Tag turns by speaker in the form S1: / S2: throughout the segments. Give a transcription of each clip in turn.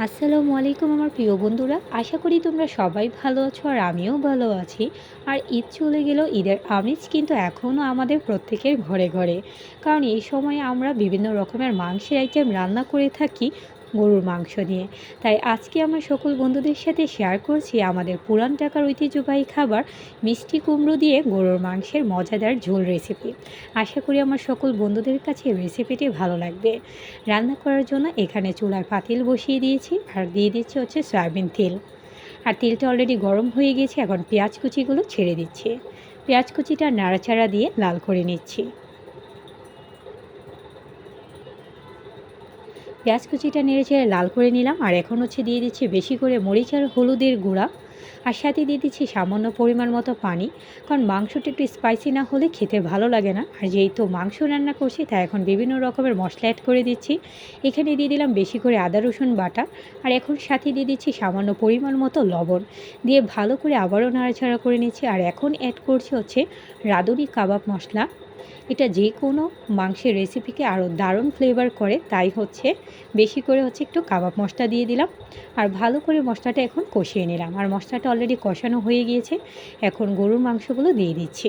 S1: আসসালামু আলাইকুম আমার প্রিয় বন্ধুরা। আশা করি তোমরা সবাই ভালো আছো আর আমিও ভালো আছি। আর ঈদ চলে গেল, ঈদের আমেজ কিন্তু এখনও আমাদের প্রত্যেকের ঘরে ঘরে। কারণ এই সময় আমরা বিভিন্ন রকমের মাংসের আইটেম রান্না করে থাকি। গরুর মাংস নিয়ে। তাই আজকে আমার সকল বন্ধুদের সাথে শেয়ার করছি আমাদের পুরান টাকার ঐতিহ্যবাহী খাবার, মিষ্টি কুমড়ো দিয়ে গরুর মাংসের মজাদার ঝোল রেসিপি আশা করি আমার সকল বন্ধুদের কাছে রেসিপিটি ভালো লাগবে। রান্না করার জন্য এখানে চুলার পাতিল বসিয়ে দিয়েছি আর দিয়ে দিচ্ছি হচ্ছে সয়াবিন তেল। আর তেলটা অলরেডি গরম হয়ে গেছে, এখন পেঁয়াজ কুচিগুলো ছেড়ে দিচ্ছি। পেঁয়াজ কুচিটা নাড়াচাড়া দিয়ে লাল করে নিচ্ছি। পেঁয়াজ কুচিটা নেড়ে চেড়ে লাল করে নিলাম আর এখন হচ্ছে দিয়ে দিচ্ছি বেশি করে মরিচ আর হলুদের গুঁড়া। আর সাথে দিয়ে দিচ্ছি সামান্য পরিমাণ মতো পানি, কারণ মাংসটা একটু স্পাইসি না হলে খেতে ভালো লাগে না। আর যেহেতু মাংস রান্না করছি, তাই এখন বিভিন্ন রকমের মশলা অ্যাড করে দিচ্ছি। এখানে দিয়ে দিলাম বেশি করে আদা, রসুন বাটা। আর এখন সাথে দিয়ে দিচ্ছি সামান্য পরিমাণ মতো লবণ। দিয়ে ভালো করে আবারও নাড়াচাড়া করে নিচ্ছি। আর এখন অ্যাড করছি হচ্ছে রাঁধুনি কাবাব মশলা। এটা যে কোনো মাংসের রেসিপিকে আরও দারুণ ফ্লেভার করে, তাই হচ্ছে বেশি করে হচ্ছে একটু কাবাব মশলা দিয়ে দিলাম। আর ভালো করে মশলাটা এখন কষিয়ে নিলাম। আর মশলাটা অলরেডি কষানো হয়ে গিয়েছে। এখন গরুর মাংসগুলো দিয়ে দিচ্ছি।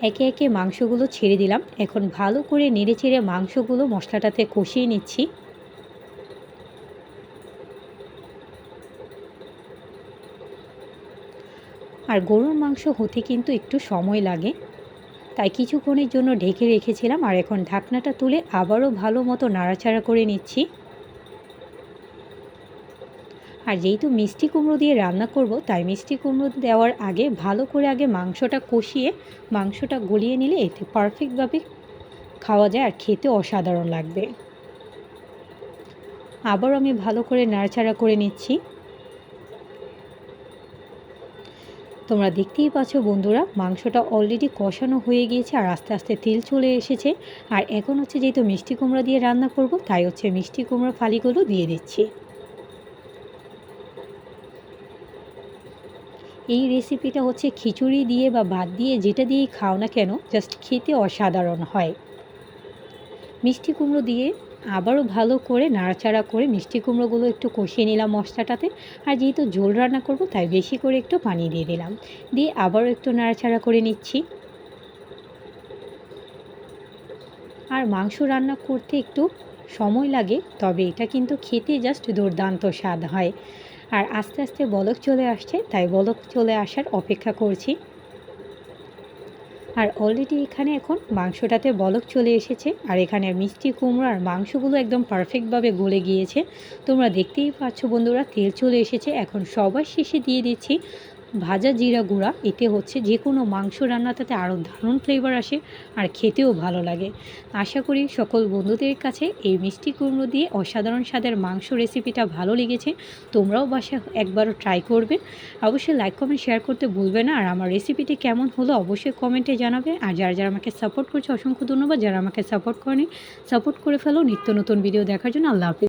S1: একে একে মাংসগুলো ছেড়ে দিলাম। এখন ভালো করে নেড়ে চেড়ে মাংসগুলো মশলাটাতে কষিয়ে নিচ্ছি। আর গরুর মাংস হতে কিন্তু একটু সময় লাগে। তাই কিছুক্ষণের জন্য ঢেকে রেখেছিলাম আর এখন ঢাকনাটা তুলে আবারও ভালো মতো নাড়াচাড়া করে নিচ্ছি। আর যেহেতু মিষ্টি কুমড়ো দিয়ে রান্না করব, তাই মিষ্টি কুমড়ো দেওয়ার আগে ভালো করে আগে মাংসটা কষিয়ে, মাংসটা গলিয়ে নিলে এতে পারফেক্টভাবে খাওয়া যায় আর খেতে অসাধারণ লাগবে। আবার আমি ভালো করে নাড়াচাড়া করে নিচ্ছি। তোমরা দেখতেই পাচ্ছ বন্ধুরা, মাংসটা অলরেডি কষানো হয়ে গিয়েছে আর আস্তে আস্তে তেল চলে এসেছে। আর এখন হচ্ছে যেহেতু মিষ্টি কুমড়া দিয়ে রান্না করব, তাই হচ্ছে মিষ্টি কুমড়া ফালিগুলো দিয়ে দিচ্ছি। এই রেসিপিটা হচ্ছে খিচুড়ি দিয়ে বা ভাত দিয়ে যেটা দিয়েই খাও না কেন জাস্ট খেতে অসাধারণ হয়। মিষ্টি কুমড়ো দিয়ে আবারও ভালো করে নাড়াচাড়া করে মিষ্টি কুমড়োগুলো একটু কষিয়ে নিলাম মশলাটাতে। আর যেহেতু ঝোল রান্না করব, তাই বেশি করে একটু পানি দিয়ে দিলাম। দিয়ে আবারও একটু নাড়াচাড়া করে নিচ্ছি। আর মাংস রান্না করতে একটু সময় লাগে, তবে এটা কিন্তু খেতে জাস্ট দুর্দান্ত স্বাদ হয়। আর আস্তে আস্তে বলক চলে আসছে, তাই বলক চলে আসার অপেক্ষা করছি। আর অলরেডি এখানে এখন মাংসটাতে বলক চলে এসেছে। আর এখানে মিষ্টি কুমড়ার মাংসগুলো একদম পারফেক্টভাবে গলে গিয়েছে। তোমরা দেখতেই পাচ্ছ বন্ধুরা, তেল চলে এসেছে। এখন সবার শেষে দিয়ে দিচ্ছি ভাজা জিরা গুঁড়া, এতে হচ্ছে যে কোনো মাংস রান্নাটাতে আরও দারুণ ফ্লেভার আসে আর খেতেও ভালো লাগে। আশা করি সকল বন্ধুদের কাছে এই মিষ্টি কুমড়ো দিয়ে অসাধারণ স্বাদের মাংস রেসিপিটা ভালো লেগেছে। তোমরাও বাসা একবারও ট্রাই করবে। অবশ্যই লাইক কমেন্ট শেয়ার করতে ভুলবে না। আর আমার রেসিপিটি কেমন হলো অবশ্যই কমেন্টে জানাবে। আর যারা যারা আমাকে সাপোর্ট করছে, অসংখ্য ধন্যবাদ। যারা আমাকে সাপোর্ট করেনি সাপোর্ট করে ফেলো। নিত্য নতুন ভিডিও দেখার জন্য আল্লাহ হাফিজ।